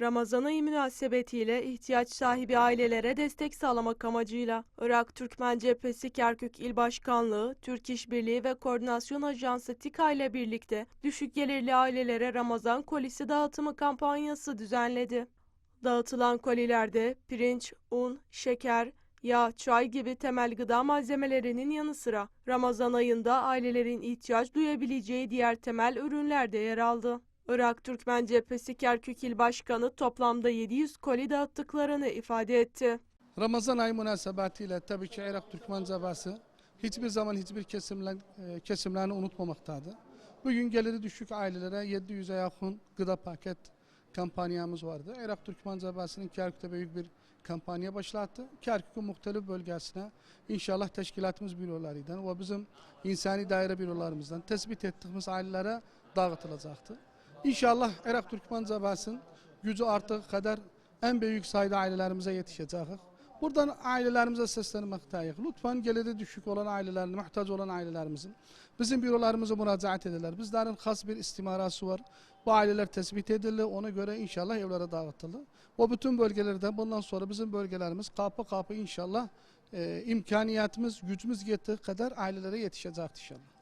Ramazan ayı münasebetiyle ihtiyaç sahibi ailelere destek sağlamak amacıyla Irak Türkmen Cephesi Kerkük İl Başkanlığı, Türk İşbirliği ve Koordinasyon Ajansı TİKA ile birlikte düşük gelirli ailelere Ramazan kolisi dağıtımı kampanyası düzenledi. Dağıtılan kolilerde pirinç, un, şeker, yağ, çay gibi temel gıda malzemelerinin yanı sıra Ramazan ayında ailelerin ihtiyaç duyabileceği diğer temel ürünler de yer aldı. Irak Türkmen Cephesi Kerkük İl Başkanı toplamda 700 koli dağıttıklarını ifade etti. Ramazan ayı münasebetiyle tabii ki Irak Türkmen Cebası hiçbir zaman hiçbir kesimler, e, kesimlerini unutmamaktadır. Bugün geliri düşük ailelere 700'e yakın gıda paket kampanyamız vardı. Irak Türkmen Cebası'nın Kerkük'te büyük bir kampanya başlattı. Kerkük'ün muhtelif bölgesine inşallah teşkilatımız bürolarıyla ve bizim insani daire bürolarımızdan tespit ettiğimiz ailelere dağıtılacaktı. İnşallah Irak Türkmen Cebası'nın gücü arttığı kadar en büyük sayıda ailelerimize yetişeceğiz. Buradan ailelerimize seslenmekteyiz. Lütfen geliri düşük olan ailelerin, muhtaç olan ailelerimizin bizim bürolarımıza müracaat ederler. Bizlerin has bir istimarası var. Bu aileler tespit edildi. Ona göre inşallah evlere dağıtıldı. O bütün bölgelerde bundan sonra bizim bölgelerimiz kapı kapı inşallah e, imkaniyetimiz, gücümüz yettiği kadar ailelere yetişecek inşallah.